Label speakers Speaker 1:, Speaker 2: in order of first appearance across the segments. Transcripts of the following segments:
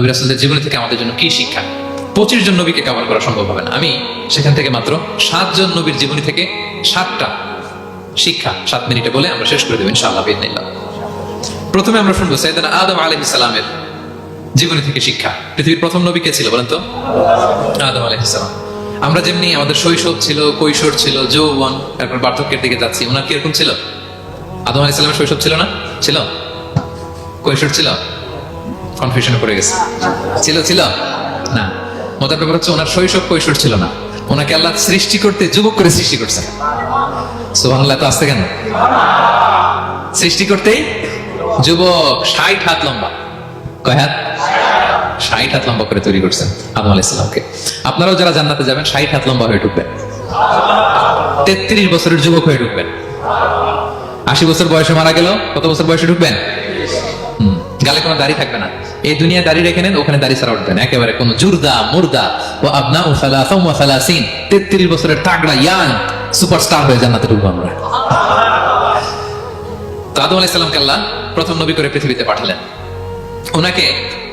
Speaker 1: নবী রাসূলদের জীবনী থেকে আমাদের জন্য কি শিক্ষা? পঁচিশ জন নবীকে কভার করা সম্ভব হবে না? আমি সেখান থেকে মাত্র সাতজন নবীর জীবনী থেকে সাতটা শিক্ষা সাত মিনিটে বলে আমরা শেষ করে দেবো ইনশাআল্লাহ বিদিনিল্লাহ প্রথমে আমরা শুনব সাইদানা আদম আলাইহিস সালামের জীবনী থেকে শিক্ষা। পৃথিবীর প্রথম নবী কে ছিল বলেন তো? আদম আলাইহিস সালাম। আমরা যেমনি আমাদের শৈশব ছিল, কৈশোর ছিল, যৌবন, তারপর বার্ধক্যের দিকে যাচ্ছি ওনার কীরকম ছিল? আদম আলাইহিস সালামের শৈশব ছিল না? ছিল? কৈশোর ছিল? কনফিউশনে পড়ে গেছে। ছিল ছিল? না। মজার ব্যাপার হচ্ছে ওনার শৈশব কৈশোর ছিল না। ওনাকে আল্লাহ সৃষ্টি করতে যুবক করে সৃষ্টি করছেন। সুবহানাল্লাহ তো আসতে কেন? সৃষ্টি করতেই যুবক ষাট হাত লম্বা। কয় হাত? ষাট হাত লম্বা করে তৈরি করছেন আদম আলাইসালামকে আপনারাও যারা জান্নাতে যাবেন, ষাট হাত লম্বা হয়ে ঢুকবেন। তেত্রিশ বছরের যুবক হয়ে ঢুকবেন। আশি বছর বয়সে মারা গেল, কত বছর বয়সে ঢুকবেন? গালে কোনো দাড়ি থাকবে না। এই দুনিয়ায় দাড়ি রেখে নেন, ওখানে দাড়ি ছাড়া উঠবেন একেবারে কোনো জুরদা, মুর্দা ও আবনা ও সালাসাম ও সালাসিন, তেত্রিশ বছরের তাগড়া, ইয়াং সুপারস্টার হয়ে জান্নাতে ঢুকবো আমরা। তো আদম প্রথম নবী করে পৃথিবীতে পাঠালেন। ওনাকে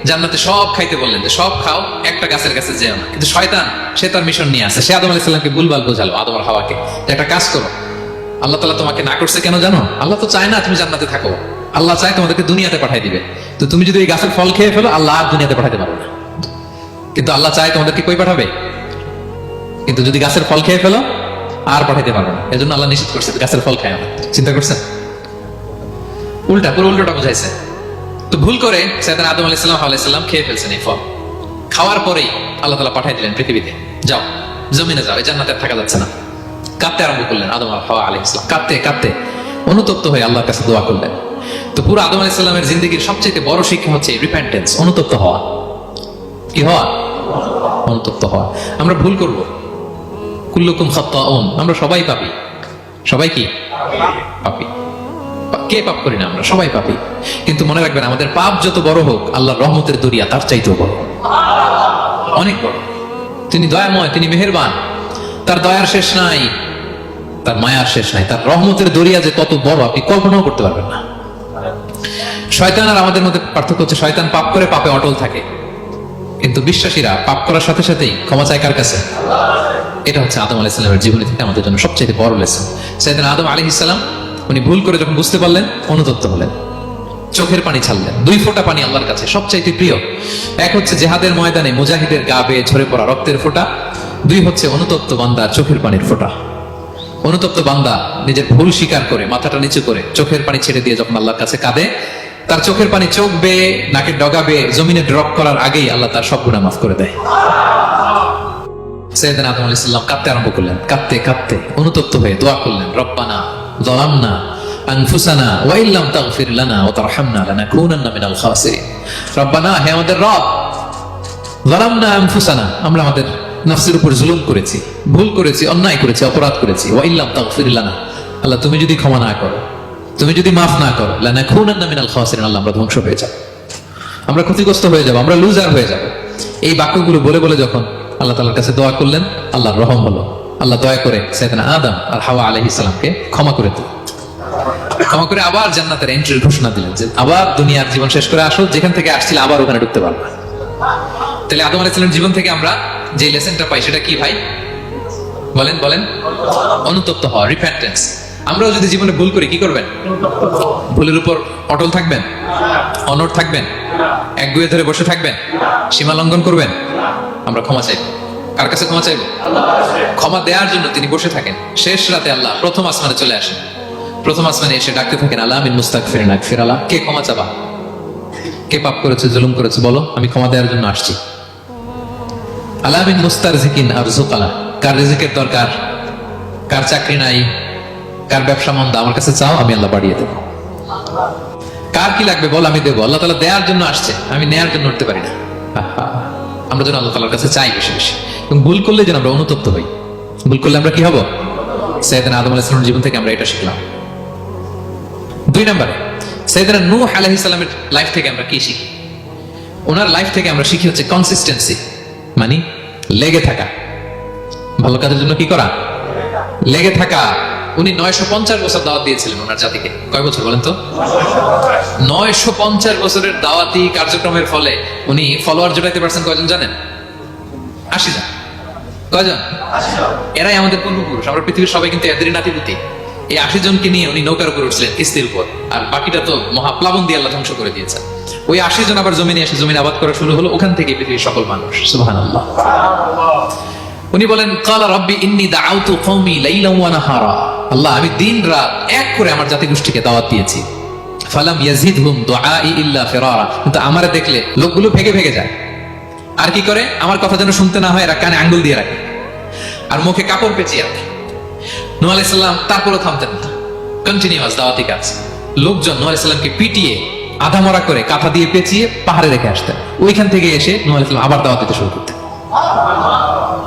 Speaker 1: জান্নাতে সব খাইতে বললেন যে, সব খাও, একটা গাছের কাছে যেও না। কিন্তু শয়তান, সে তার মিশন নিয়ে আসে। সে আদম আলাইসাল্লামকে ভুলভাল বোঝালো, আদম হাওয়াকে একটা কাজ করো, আল্লাহ তালা তোমাকে না করছে কেন জানো? আল্লাহ তো চায় না তুমি জান্নাতে থাকো। আল্লাহ চায় তোমাদেরকে দুনিয়াতে পাঠাই দিবে। তো তুমি যদি এই গাছের ফল খেয়ে ফেলো, আল্লাহ আর দুনিয়াতে পাঠাতে পারবে না। কিন্তু আল্লাহ চায় তোমাদেরকে কই পাঠাবে? কিন্তু যদি গাছের ফল খেয়ে ফেলো, আর পাঠাইতে পারবে না। এজন্য আল্লাহ নিষেধ করছে, গাছের ফল খায় না। চিন্তা করছেন? উল্টা, পুরো উল্টোটা বুঝাইছে। তো ভুল করে সৈয়দান আদম আলাইসাল্লাম আলাইসাল্লাম খেয়ে ফেলছেন এই ফল। খাওয়ার পরেই আল্লাহ তালা পাঠাই দিলেন পৃথিবীতে। যাও, জমিনে যাও, এই জান্নাতে থাকা যাচ্ছে না। কাঁদতে আরম্ভ করলেন আদম হাওয়া আলাইহিস সালাম। কাঁদতে কাঁদতে অনুতপ্ত হয়ে আল্লাহর কাছে দোয়া করলেন। তো পুরো আদম আলাইসাল্লামের জিন্দগির সবচেয়ে বড় শিক্ষা হচ্ছে রিপেন্টেন্স অনুতপ্ত হওয়া। কি হওয়া? অনুতপ্ত হওয়া। আমরা ভুল করব। কুল্লুকুম খাত্তাউন, আমরা সবাই পাপি। সবাই কি? পাপি। কে পাপ করি না আমরা? সবাই পাপি। কিন্তু মনে রাখবেন, আমাদের পাপ যত বড় হোক, আল্লাহর রহমতের দরিয়া তার চাইতেও বড়। অনেক বড়। তিনি দয়াময়, তিনি মেহেরবান। তার দয়ার শেষ নাই, তার মায়ার শেষ নাই। তার রহমতের দরিয়া যে কত বড়, আপনি কল্পনাও করতে পারবেন না। শয়তান আর আমাদের মধ্যে পার্থক্য হচ্ছে শয়তান পাপ করে পাপে অটল থাকে। কিন্তু বিশ্বাসীরা পাপ করার সাথে সাথেই ক্ষমা চায় কার কাছে? এটা হচ্ছে আদম আলাহ ইসলামের জীবনী থেকে আমাদের জন্য সবচেয়ে বড় লেসন সেদিন আদম আলী ইসলাম উনি ভুল করে যখন বুঝতে পারলেন, অনুতপ্ত হলেন। চোখের পানি ছাড়লেন। দুই ফোঁটা পানি আল্লাহর কাছে সবচাইতে প্রিয়। এক হচ্ছে জেহাদের ময়দানে মুজাহিদের গা বেয়ে ঝরে পড়া রক্তের ফোঁটা। দুই হচ্ছে অনুতপ্ত বান্দার চোখের পানির ফোঁটা। অনুতপ্ত বান্দা নিজের ভুল স্বীকার করে, মাথাটা নিচু করে চোখের পানি ছেড়ে দিয়ে যখন আল্লাহর কাছে কাঁদে তার চোখের পানি চোখ বেয়ে নাকের ডগা বেয়ে, জমিনে ড্রপ করার আগেই আল্লাহ তার সব গুণা মাফ করে দেয়। সৈয়দান আদম আলাইহিস সালাম কাঁদতে আরম্ভ করলেন। কাঁদতে কাঁদতে অনুতপ্ত হয়ে দোয়া করলেন, রব্বানা যালামনা আনফুসানা লানা মিনাল রব্বানা, হে আমাদের রব, যালামনা আনফুসানা, আমরা আমাদের নফসের উপর জুলুম করেছি, ভুল করেছি, অন্যায় করেছি, অপরাধ করেছি। ওয়া ইল্লাম তাগফির আল্লাহ তুমি যদি ক্ষমা না করো তুমি যদি মাফ না করো আমরা ধ্বংস হয়ে যাব। আমরা ক্ষতিগ্রস্ত হয়ে যাব, আমরা লুজার হয়ে যাব। এই বাক্যগুলো বলে বলে যখন আল্লাহ তালার কাছে দোয়া করলেন, আল্লাহর রহম হলো। আল্লাহ দয়া করে সেদিন আদম আর হাওয়া আলহ ইসলামকে ক্ষমা করে দিল ক্ষমা করে আবার জান্নাতের এন্ট্রির ঘোষণা দিলেন যে, আবার দুনিয়ার জীবন শেষ করে আসো, যেখান থেকে আসছিল আবার ওখানে ঢুকতে পারবে তাহলে আদম আলাহ ইসলামের জীবন থেকে আমরা যে লেসনটা পাই, সেটা কি ভাই? বলেন বলেন। অনুতপ্ত হওয়া রিপেন্টেন্স আমরাও যদি জীবনে ভুল করি, কি করবেন? ভুলের উপর অটল থাকবেন? অনড় থাকবেন? এক গুয়ে ধরে বসে থাকবেন? সীমা লঙ্ঘন করবেন? আমরা ক্ষমা চাইব। কার কাছে ক্ষমা চাইব? ক্ষমা দেওয়ার জন্য তিনি বসে থাকেন। শেষ রাতে আল্লাহ প্রথম আসমানে চলে আসেন। প্রথম আসমানে এসে ডাকতে থাকেন আল্লাহ আমিন মুস্তাক ফিরে নাক ফির আল্লাহ কে ক্ষমা চাবা? কে পাপ করেছে, জুলুম করেছে, বলো, আমি ক্ষমা দেওয়ার জন্য আসছি। আল্লাহ আমিন মুস্তার জিকিন আর জুকালা। কার রিজিকের দরকার? কার চাকরি নাই? কার ব্যবসা মন্দা আমার কাছে চাও, আমি আল্লাহ বাড়িয়ে দেবো। কার কি লাগবে বল, আমি দেবো। আল্লাহ তালা দেওয়ার জন্য আসছে, আমি নেয়ার জন্য উঠতে পারি না। আমরা যেন আল্লাহ তালার কাছে চাই বেশি বেশি। এবং ভুল করলে যেন আমরা অনুতপ্ত হই। ভুল করলে আমরা কি হব? আদম জীবন থেকে আমরা এটা শিখলাম। দুই নম্বরে, সৈয়দিন নূহ আলাইহিস সালামের লাইফ থেকে আমরা কি শিখি? ওনার লাইফ থেকে আমরা শিখি হচ্ছে কনসিস্টেন্সি মানে লেগে থাকা। ভালো কাজের জন্য কি করা? লেগে থাকা। উনি নয়শো পঞ্চাশ বছর দাওয়াত দিয়েছিলেন ওনার জাতিকে। কয় বছর বলেন তো? নয়শো পঞ্চাশ বছরের দাওয়াতি কার্যক্রমের ফলে উনি ফলোয়ার জোটাইতে পারছেন কয়জন জানেন? আশি জন। কয়জন? এরাই আমাদের পূর্বপুরুষ। আমরা পৃথিবীর সবাই কিন্তু এদেরই নাতিপুতি। এই আশি জনকে নিয়ে উনি নৌকার উপর উঠছিলেন কিস্তির উপর। আর বাকিটা তো মহাপ্লাবন দিয়ে আল্লাহ ধ্বংস করে দিয়েছেন। ওই আশি জন আবার জমিনে এসে জমিন আবাদ করা শুরু হলো, ওখান থেকে পৃথিবীর সকল মানুষ। আল্লাহ উনি বলেন, কালা রব্বি ইন্নি দাআউতু কওমি লাইলাম ওয়া নাহারা। আল্লাহ, আমি দিন রাত এক করে আমার জাতি গোষ্ঠীকে দাওয়াত দিয়েছি। ফালাম ইয়াজিদহুম দুআই ইল্লা ফিরারা। কিন্তু আমারে দেখলে লোকগুলো ভেগে ভেগে যায়। আর কি করে? আমার কথা যেন শুনতে না হয়, এরা কানে আঙ্গুল দিয়ে রাখে। আর মুখে কাপড় পেঁচিয়ে রাখে। সালাম তারপরেও থামতেন না। কন্টিনিউয়াস দাওয়াতি কাজ। লোকজন নূহ আলাইহিস সালামকে পিটিয়ে আধা মরা করে কাঁথা দিয়ে পেঁচিয়ে পাহাড়ে রেখে আসতেন। ওইখান থেকে এসে নূহ আলাইহিস সালাম আবার দাওয়াত দিতে শুরু করতেন।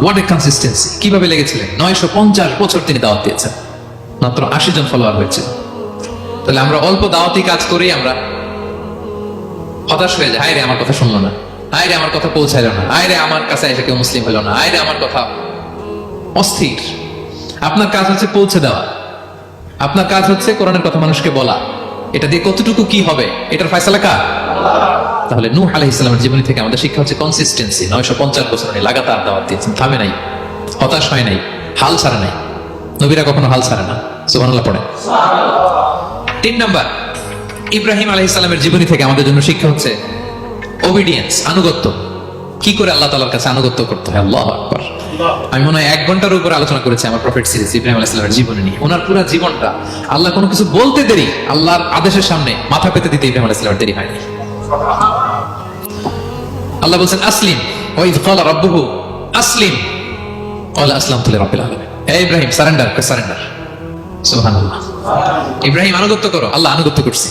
Speaker 1: হোয়াট এ কনসিস্টেন্সি কীভাবে লেগেছিলেন? নয়শো পঞ্চাশ বছর তিনি দাওয়াত দিয়েছেন। মাত্র আশি জন ফলোয়ার হয়েছে। তাহলে আমরা অল্প দাওয়াতি কাজ করেই আমরা হতাশ হয়ে যায় হায়রে, আমার কথা শুনলো না। হায়রে, আমার কথা পৌঁছাইলো না। হায়রে, আমার কাছে এসে কেউ মুসলিম হলো না। হায়রে, আমার কথা অস্থির। আপনার কাজ হচ্ছে পৌঁছে দেওয়া। আপনার কাজ হচ্ছে কোরআনের কথা মানুষকে বলা। এটা দিয়ে কতটুকু কি হবে? এটার ফয়সালা কার? তাহলে নূহ আলাইহিস সালামের জীবনী থেকে আমাদের শিক্ষা হচ্ছে কনসিস্টেন্সি নয়শো পঞ্চাশ বছর উনি লাগাতার দাওয়াত দিয়েছেন। থামে নাই। হতাশ হয় নাই। হাল ছাড়ে নাই। নবীরা কখনো হাল ছাড়ে না। সুবহানাল্লাহ পড়ে। তিন নাম্বার, ইব্রাহিম জীবনী থেকে আমাদের জন্য শিক্ষা হচ্ছে ওবিডিয়েন্স আনুগত্য। কি করে আল্লাহ তালার কাছে আনুগত্য করতে হয়? আল্লাহ আমি মনে হয় এক ঘণ্টার উপর আলোচনা করেছি আমার প্রফেট সিরিজ ইব্রাহিম জীবনী নিয়ে। ওনার পুরো জীবনটা আল্লাহ কোনো কিছু বলতে দেরি, আল্লাহর আদেশের সামনে মাথা পেতে দিতে ইব্রাহিম আলাইহিস সালামের দেরি হয়নি। আল্লাহ বলছেন, আসলিম ওই আসলিম। ক্বালা আসলামতু লিরাব্বিল আলামিন। হে ইব্রাহিম, সারেন্ডার সারেন্ডার? ইব্রাহিম আনুগত্য করো, আল্লাহ আনুগত্য করছি।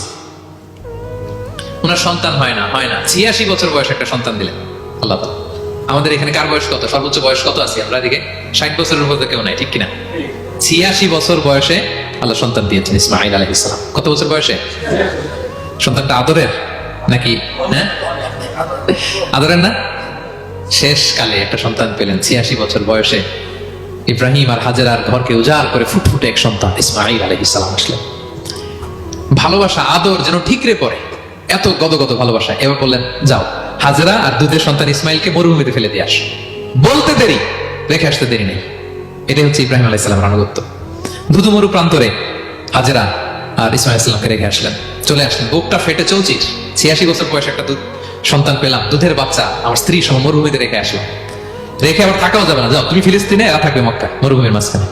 Speaker 1: ওনার সন্তান হয় না হয় না। ছিয়াশি বছর বয়সে একটা সন্তান দিলেন। আল্লাহ আমাদের এখানে কার বয়স কত? সর্বোচ্চ বয়স কত আমরা এদিকে? ষাট বছরের কেউ নাই, ঠিক কিনা? ছিয়াশি বছর বয়সে আল্লাহ সন্তান দিয়েছেন ইসমাইল আলহ ইসলাম কত বছর বয়সে? সন্তানটা আদরের নাকি হ্যাঁ? আদরের না? শেষ কালে একটা সন্তান পেলেন, ছিয়াশি বছর বয়সে। ইব্রাহিম আর হাজেরার ঘরকে উজাড় করে ফুটফুটে এক সন্তান ইসমাইল আলহ ইসলাম আসলেন। ভালোবাসা, আদর যেন ঠিকরে পড়ে, এত গদগদ ভালোবাসা। এবার বললেন, যাও, হাজরা আর দুধের সন্তান ইসমাইলকে মরুভূমিতে ফেলে দিয়ে আস। বলতে দেরি, রেখে আসতে দেরি নেই। এটাই হচ্ছে ইব্রাহিম আলাহ ইসলামের আনুগত্য। দুধু মরু প্রান্তরে হাজরা আর ইসমাইল ইসলামকে রেখে আসলেন। চলে আসলেন। বুকটা ফেটে চৌচির ছিয়াশি বছর বয়সে একটা দুধ সন্তান পেলাম। দুধের বাচ্চা আমার স্ত্রী সহ মরুভূমিতে রেখে আসলাম রেখে আবার থাকাও যাবে না। যাও, তুমি ফিলিস্তিনে এরা থাকবে মক্কা মরুভূমির মাঝখানে।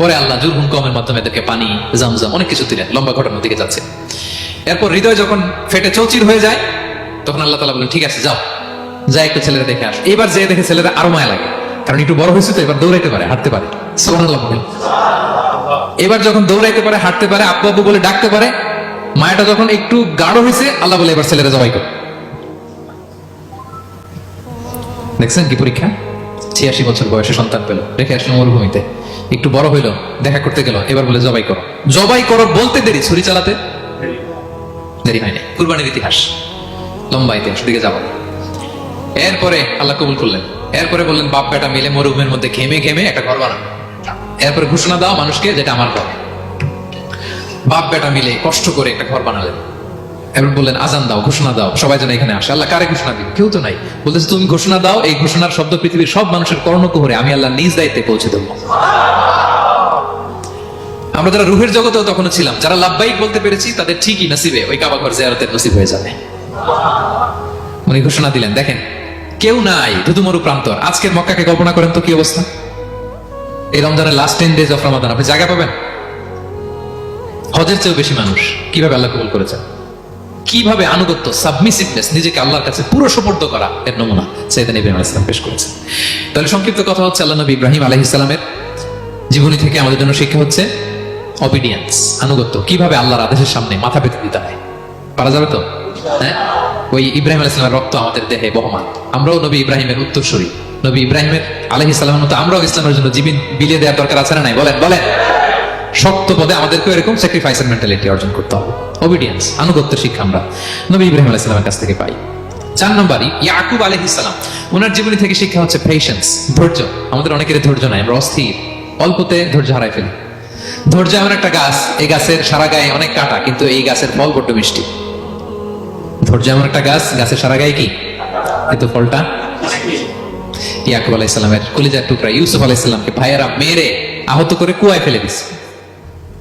Speaker 1: পরে আল্লাহ জুরহুম কমের মাধ্যমে এদেরকে পানি জামজাম অনেক কিছু দিলেন, লম্বা ঘটনার দিকে যাচ্ছে। এরপর হৃদয় যখন ফেটে চৌচির হয়ে যায়, তখন আল্লাহ তালা বলেন, ঠিক আছে, যাও। যা একটু ছেলেরা দেখে আস। এবার যে দেখে ছেলেরা আরও মায়া লাগে, কারণ একটু বড় হয়েছে তো, এবার দৌড়াইতে পারে, হাঁটতে পারে। এবার যখন দৌড়াইতে পারে, হাঁটতে পারে, আব্বু আব্বু বলে ডাকতে পারে, মায়াটা যখন একটু গাঢ় হয়েছে, আল্লাহ বলে, এবার ছেলেরা জবাই করে। দেখছেন কি পরীক্ষা? ছিয়াশি বছর বয়সে সন্তান পেল। রেখে আসলো মরুভূমিতে। একটু বড় হইল দেখা করতে গেল এবার বলে জবাই করো। জবাই করো বলতে দেরি ছুরি চালাতে? দেরি। হয়নি। কুরবানির ইতিহাস। লম্বা ইতিহাস দিকে যাব। এরপরে আল্লাহ কবুল করলেন। এরপরে বললেন বাপ বেটা মিলে মরুভূমির মধ্যে ঘেমে ঘেমে একটা ঘর বানানো এরপরে ঘোষণা দাও মানুষকে যেটা আমার ঘর। বাপ বেটা মিলে কষ্ট করে একটা ঘর বানালেন। এবার বললেন, আজান দাও, ঘোষণা দাও, সবাই যেন এখানে আসে। আল্লাহ, কারে ঘোষণা দিবে? কেউ তো নাই। বলতেছে, তুমি ঘোষণা দাও, এই ঘোষণার শব্দ পৃথিবীর সব মানুষের কর্ণকুহরে আমি আল্লাহ নিজ দায়িত্বে পৌঁছে দেবো। আমরা যারা রুহের জগতেও তখনও ছিলাম, যারা লাভবাহিক বলতে পেরেছি, তাদের ঠিকই নসিবে, ওই কাবা ঘর জিয়ারতের নসিব হয়ে যাবে। উনি ঘোষণা দিলেন, দেখেন, কেউ নাই ধুধুমরু প্রান্তর। আজকের মক্কাকে কল্পনা করেন তো কি অবস্থা? এই রমজানের last ten days of Ramadan আপনি জায়গা পাবেন? হজের চেয়েও বেশি মানুষ। কীভাবে আল্লাহ কবুল করেছেন? কীভাবে আনুগত্য সাবমিসিভনেস নিজেকে আল্লাহর কাছে পুরো সমর্থ করা এর নমুনা সৈয়দান ইব্রাহিম আলাইহিস সালাম পেশ করেছেন। তাহলে সংক্ষিপ্ত কথা হচ্ছে, আল্লাহ নবী ইব্রাহিম আলাইহিস সালামের জীবনী থেকে আমাদের জন্য শিক্ষা হচ্ছে অবিডিয়েন্স আনুগত্য, কীভাবে আল্লাহর আদেশের সামনে মাথা পেতে দিতে হয়। পারা যাবে তো? হ্যাঁ? ওই ইব্রাহিম আলাইহিস সালামের রক্ত আমাদের দেহে বহমান। আমরাও নবী ইব্রাহিমের উত্তরসূরি। নবী ইব্রাহিমের আলাইহিস সালামের মতো আমরাও ইসলামের জন্য জীবন বিলিয়ে দেওয়ার দরকার আছে না নাই? বলেন বলেন। শক্ত পদে আমাদেরকে এরকম স্যাক্রিফাইসের মেন্টালিটি অর্জন করতে হবে। অবিডিয়েন্স আনুগত্য শিক্ষা আমরা নবী ইব্রাহিম আলাইহিস সালামের কাছ থেকে পাই। চার নম্বরই, ইয়াকুব আলাইহিস সালাম ওনার জীবনী থেকে শিক্ষা হচ্ছে পেশেন্স ধৈর্য। আমাদের অনেকের ধৈর্য নাই, আমরা অস্থির। অল্পতে ধৈর্য হারাই ফেলি। ধৈর্য এমন একটা গাছ, এই গাছের সারা গায়ে অনেক কাটা, কিন্তু এই গাছের ফল বড্ড মিষ্টি। ধৈর্য এমন একটা গাছ, গাছের সারা গায়ে কি? কিন্তু ফলটা ইয়াকুব আলাইসালামের কলিজার টুকরা, ইউসুফ আলাইসাল্লামকে ভাইয়েরা মেরে আহত করে কুয়ায় ফেলে দিছে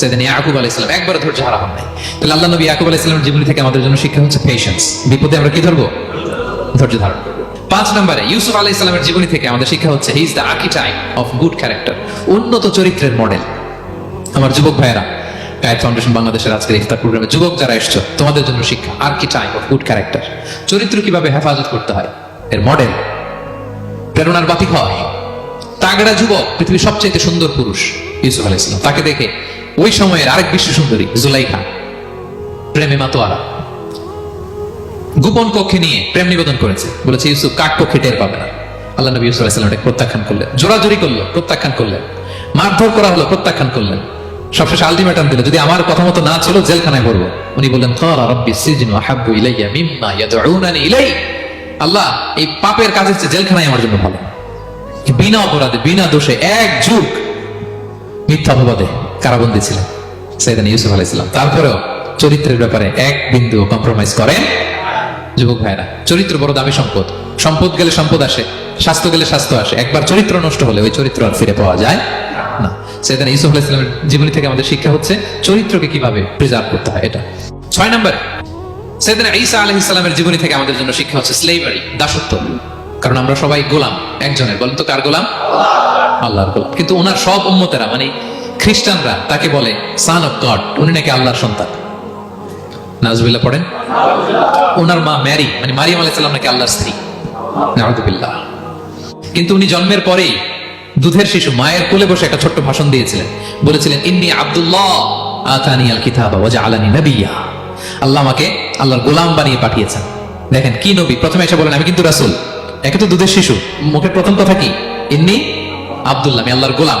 Speaker 1: সেদিন ইয়াকুব আলাইসালাম একবার ধৈর্য হারা হন নাই। তাহলে আল্লাহ নবী ইয়াকুব আলাইসালামের জীবনী থেকে আমাদের জন্য শিক্ষা হচ্ছে পেশেন্স বিপদে আমরা কি ধরবো? ধৈর্য ধারণ। পাঁচ নম্বরে, ইউসুফ আলাহ ইসলামের জীবনী থেকে আমাদের শিক্ষা হচ্ছে he is the archetype of good character উন্নত চরিত্রের মডেল আমার যুবক ভাইয়েরা গায়ের ফাউন্ডেশন বাংলাদেশের আজকের ইফতার প্রোগ্রামে যুবক যারা এসছো, তোমাদের জন্য শিক্ষা আর্কিটাইপ অফ গুড ক্যারেক্টার চরিত্র কীভাবে হেফাজত করতে হয়? এর মডেল প্রেরণার বাতিক হয়। তাগড়া যুবক, পৃথিবীর সবচেয়ে সুন্দর পুরুষ, ইউসুফ আলাহ ইসলাম তাকে দেখে ওই সময়ের আরেক বিশ্ব সুন্দরী জুলাইখা প্রেমে মাতোয়ারা। গোপন কক্ষে নিয়ে প্রেম নিবেদন করেছে। বলেছে, ইউসুফ, কাক পক্ষে টের পাবে না? আল্লাহ নবী ইউসুফ আলাইহিস সালাম প্রত্যাখ্যান করলেন। জোরাজুরি করল, প্রত্যাখ্যান করলেন। মারধর করা হলো, প্রত্যাখ্যান করলেন। সবশেষে আলটিমেটাম দিল, যদি আমার কথা মতো না ছিল জেলখানায় ভরবো। উনি বললেন কালা রাব্বি সিজনু আহাব্বু ইলাইয়া মিম্মা ইয়াদউনানি ইলাই আল্লাহ এই পাপের কাজের চেয়ে জেলখানায় আমার জন্য ভালো বিনা অপরাধে, বিনা দোষে এক যুগ মিথ্যা অপবাদে কারাবন্দী ছিলেন, সাইদান ইউসুফ আলাইসালাম তারপরেও চরিত্রের ব্যাপারে এক বিন্দু কম্প্রোমাইজ করেন যুবক ভাইরা চরিত্র বড় দামি সম্পদ। সম্পদ গেলে সম্পদ আসে, স্বাস্থ্য গেলে স্বাস্থ্য আসে। একবার চরিত্র নষ্ট হলে ওই চরিত্র আর ফিরে পাওয়া যায় না। সেদিন ইউসুফ আলাইসালামের জীবনী থেকে আমাদের শিক্ষা হচ্ছে চরিত্রকে কীভাবে প্রিজার্ভ করতে হয় এটা। ছয় নম্বর সেদিন ঈসা আলহ ইসলামের জীবনী থেকে আমাদের জন্য শিক্ষা হচ্ছে স্লেভারি দাসত্ব। কারণ আমরা সবাই গোলাম, একজনের। বলেন তো কার গোলাম? আল্লাহর গোলাম। কিন্তু ওনার সব উম্মতেরা মানে খ্রিস্টানরা তাকে বলে সান অফ গড উনি নাকি আল্লাহর সন্তান। নাজবিল্লাহ পড়েন। ওনার মা ম্যারি মানে মারিয়াম আলাইসাল্লাম নাকি আল্লাহর স্ত্রী। নাউদুবিল্লাহ কিন্তু উনি জন্মের পরেই দুধের শিশু মায়ের কোলে বসে একটা ছোট্ট ভাষণ দিয়েছিলেন। বলেছিলেন, ইন্নি আব্দুল্লাহ আতানি আল কিতাবা ওয়া জাআলানি নাবিয়্যা আল্লাহ আমাকে আল্লাহর গোলাম বানিয়ে পাঠিয়েছেন। দেখেন, কি নবী? প্রথমে এসে বলেন, আমি কিন্তু রাসূল। একে তো দুধের শিশু। মুখের প্রথম কথা কি? ইন্নি আব্দুল্লাহ, আমি আল্লাহর গোলাম।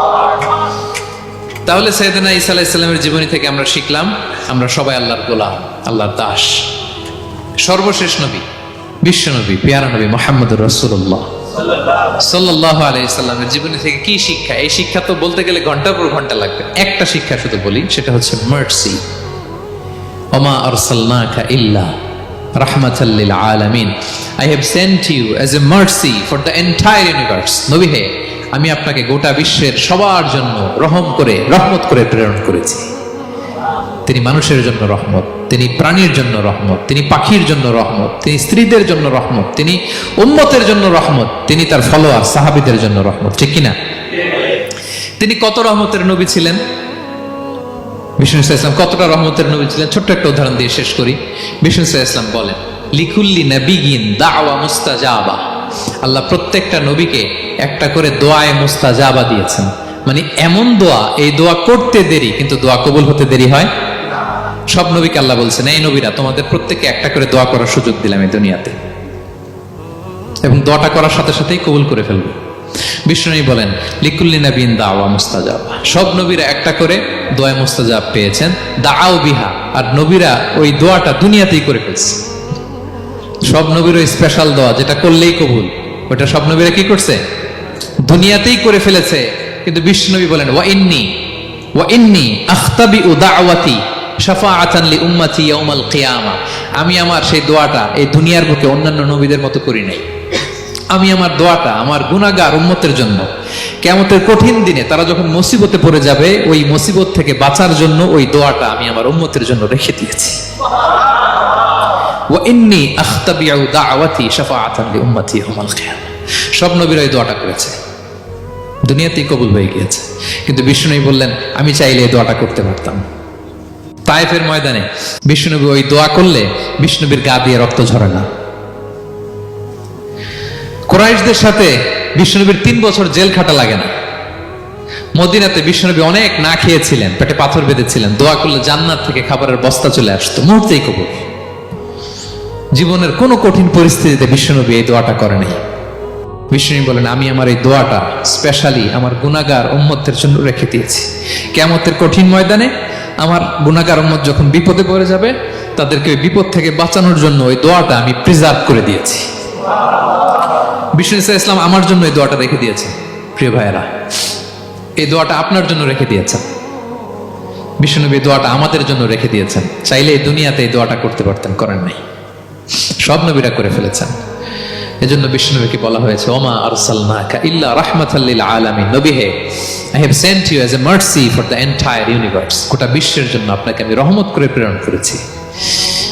Speaker 1: তাহলে সৈয়দনা ঈসা আলাইসাল্লামের জীবনী থেকে আমরা শিখলাম, আমরা সবাই আল্লাহর গোলাম, আল্লাহর দাস। সর্বশেষ নবী, বিশ্ব নবী, পেয়ারা নবী মোহাম্মদ রসুল্লাহ সাল্লাহ আলাইসাল্লামের জীবনী থেকে কি শিক্ষা? এই শিক্ষা তো বলতে গেলে ঘণ্টার পর ঘণ্টা লাগবে। একটা শিক্ষা শুধু বলি, সেটা হচ্ছে মার্সি ওমা আরসালনাকা ইল্লা রাহমাতাল লিল আলামিন। I have sent you as a mercy for the entire universe নবী হে আমি আপনাকে গোটা বিশ্বের সবার জন্য রহম করে, রহমত করে প্রেরণ করেছি। তিনি মানুষের জন্য রহমত, তিনি প্রাণীর জন্য রহমত, তিনি পাখির জন্য রহমত, তিনি স্ত্রীদের জন্য রহমত, তিনি উম্মতের জন্য রহমত, তিনি তার ফলোয়ার, সাহাবিদের জন্য রহমত, ঠিক কিনা? তিনি কত রহমতের নবী ছিলেন? বিষ্ণু ইসলাম কতটা রহমতের নবী ছিলেন? ছোট্ট একটা উদাহরণ দিয়ে শেষ করি। বিষ্ণু ইসলাম বলেন, লিকুল্লি নাবিগিন দাওয়া মুস্তাজাবা। আল্লাহ প্রত্যেকটা নবীকে একটা করে দোয়ায় মুস্তাজাবা দিয়েছেন। মানে এমন দোয়া, এই দোয়া করতে দেরি, কিন্তু দোয়া কবুল হতে দেরি হয়? সব নবীকে আল্লাহ বলছেন, এই নবীরা, তোমাদের প্রত্যেককে একটা করে দোয়া করার সুযোগ দিলাম এই দুনিয়াতে। এবং দোয়াটা করার সাথে সাথেই কবুল করে ফেলবে। বিষ্ণু বলেন, লিকুল্লি নবীন দাওয়া মুস্তাজাব। সব নবীরা একটা করে দোয়া মুস্তাজাব পেয়েছেন দাও বিহা। আর নবীরা ওই দোয়াটা দুনিয়াতেই করে ফেলছে। সব নবীর ওই স্পেশাল দোয়া, যেটা করলেই কবুল। ওটা সব নবীরা কি করছে? দুনিয়াতেই করে ফেলেছে। কিন্তু বিষ্ণুনবী বলেন, ওয়া ইন্নি ওয়া ইন্নি আখতাবি উ দাওয়াতি শাফাআতান লি উম্মতি ইয়াউমাল কিয়ামা। আমি আমার সেই দোয়াটা এই দুনিয়ার বুকে অন্যান্য নবীদের মতো করি নাই। আমি আমার দোয়াটা আমার গুনাহগার উম্মতের জন্য। কেমতের কঠিন দিনে তারা যখন মুসিবতে পড়ে যাবে, ওই মুসিবত থেকে বাঁচার জন্য ওই দোয়াটা আমি আমার উম্মতের জন্য রেখে দিয়েছি। ওয়া ইন্নী আখতাবিউ দাওয়াতি শাফাআতান লি উম্মতি ইয়াউমাল কিয়ামা সব নবীরা দোয়াটা করেছে। দুনিয়াতেই কবুল হয়ে গিয়েছে। কিন্তু বিষ্ণুনবী বললেন, আমি চাইলে দোয়াটা করতে পারতাম। তায়েফের ময়দানে বিষ্ণুনবী ওই দোয়া করলে বিষ্ণুবীর গা দিয়ে রক্ত ঝরে না। কোরাইশদের সাথে বিষ্ণুনবীর তিন বছর জেল খাটা লাগে না। মদিনাতে বিষ্ণুনবী অনেক না খেয়েছিলেন, পেটে পাথর বেঁধেছিলেন, দোয়া করলে জান্নাত থেকে খাবারের বস্তা চলে আসতো মুহূর্তেই কবুল। জীবনের কোনো কঠিন পরিস্থিতিতে বিষ্ণুনবী এই দোয়াটা করেনি বিষ্ণু বলেন, আমি আমার এই দোয়াটা স্পেশালি আমার গুনাগার উম্মতের জন্য রেখে দিয়েছি। কেমতের কঠিন ময়দানে আমার গুনাগার উম্মত যখন বিপদে পড়ে যাবে, তাদেরকে বিপদ থেকে বাঁচানোর জন্য ওই দোয়াটা আমি প্রিজার্ভ করে দিয়েছি। বিষ্ণু ইসা ইসলাম আমার জন্য এই দোয়াটা রেখে দিয়েছে প্রিয় ভাইয়েরা, এই দোয়াটা আপনার জন্য রেখে দিয়েছেন। বিষ্ণুনবী দোয়াটা আমাদের জন্য রেখে দিয়েছেন। চাইলে এই দুনিয়াতে এই দোয়াটা করতে পারতেন, করেন নাই। সব নবীরা করে ফেলেছেন। এজন্য বিষ্ণুনবীকে বলা হয়েছে, ওমা আরসালনাকা ইল্লা রাহমাতাল্লিল আলামিন। নবী হে I have sent you as a mercy for the entire universe গোটা বিশ্বের জন্য আপনাকে আমি রহমত করে প্রেরণ করেছি।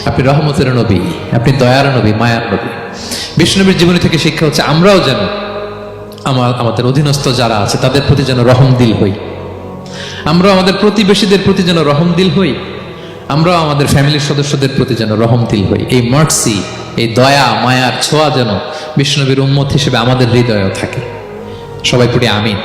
Speaker 1: আপনি রহমতের নবী, আপনি দয়ার নবী, মায়ার নবী। বিষ্ণুনবীর জীবনী থেকে শিক্ষা হচ্ছে, আমরাও যেন আমার, আমাদের অধীনস্থ যারা আছে, তাদের প্রতি যেন রহম দিল হই। আমরা আমাদের প্রতিবেশীদের প্রতি যেন রহম দিল হই। আমরাও আমাদের ফ্যামিলির সদস্যদের প্রতি যেন রহমতিল হই। এই মার্সি এই দয়া মায়ার ছোঁয়া যেন বিষ্ণবীর উন্মত হিসেবে আমাদের হৃদয়েও থাকে। সবাই পড়ি আমিন।